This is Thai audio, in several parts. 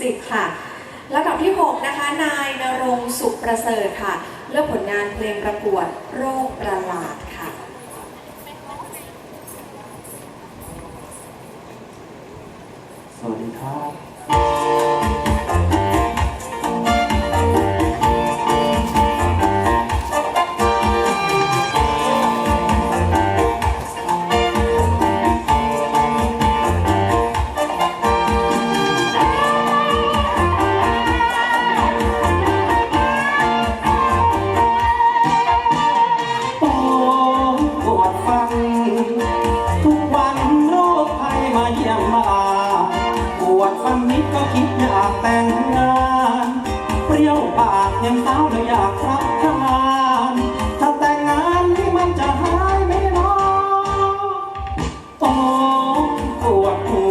สิบค่ะลำดับที่ 6 นะคะ นายนรงสุขประเสริฐค่ะ เลือกผลงานเพลงประกวดโรคประหลาดค่ะ สวัสดีครับ ยมาเยี่ยมาปวดฟันนิดก็คิดอยากแต่งงาน เปรี้ยวปากยังสาวเลยอยากรับทานถ้าแต่งงานนี่มันจะหายไหมเนาะโอ้ปวดหู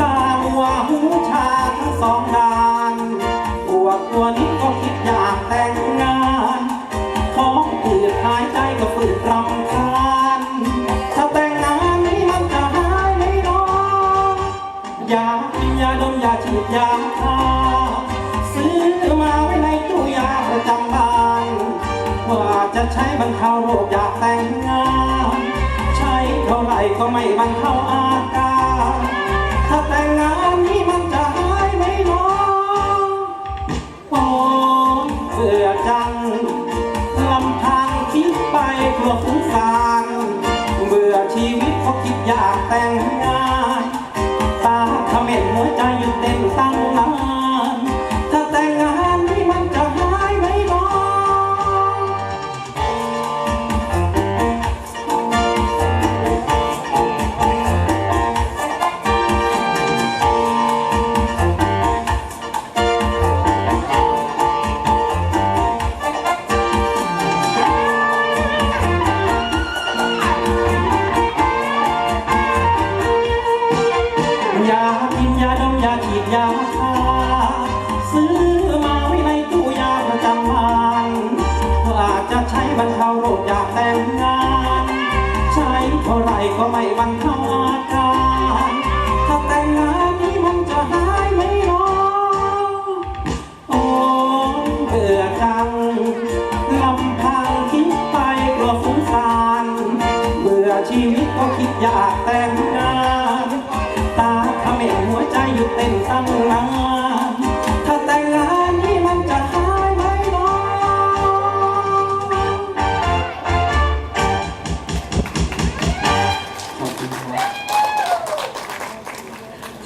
ตาหัวหูชาทั้งสองด้านปวดตัวนิดก็คิดอยากแต่งงานท้องอืดหายใจก็ฝืดรำคาญ ใช้บรรเทาโรคอยากแต่งงานใช้เท่าไหร่ก็ไม่บรรเทาอาการถ้าแต่งงานนี้มันจะหายไหมเนาะโอ้เบื่อจังลำพังคิดไปกลัวสงสารเบื่อชีวิตเพราะคิดอยากแต่งงานตาเขม็นหัวใจ รรเทาโรคอยากแต่งงาน ใช้เท่าไรก็ไม่บรรเทาอาการถ้าแต่งงานนี้มันจะหายไหมเนาะโอ้เบื่อจังลำพังคิดไปกลัวสงสารเบื่อชีวิตก็คิดอยากแต่งงาน ตาเขม็นหัวใจหยุดเต้นตั้งนาน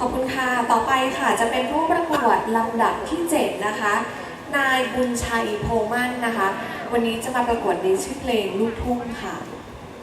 ขอบคุณค่ะ ต่อไปค่ะจะเป็นผู้ประกวดลำดับที่ 7 นะคะ นายบุญชัยโพมั่นนะคะ วันนี้จะมาประกวดในชื่อเพลงลูกทุ่งค่ะ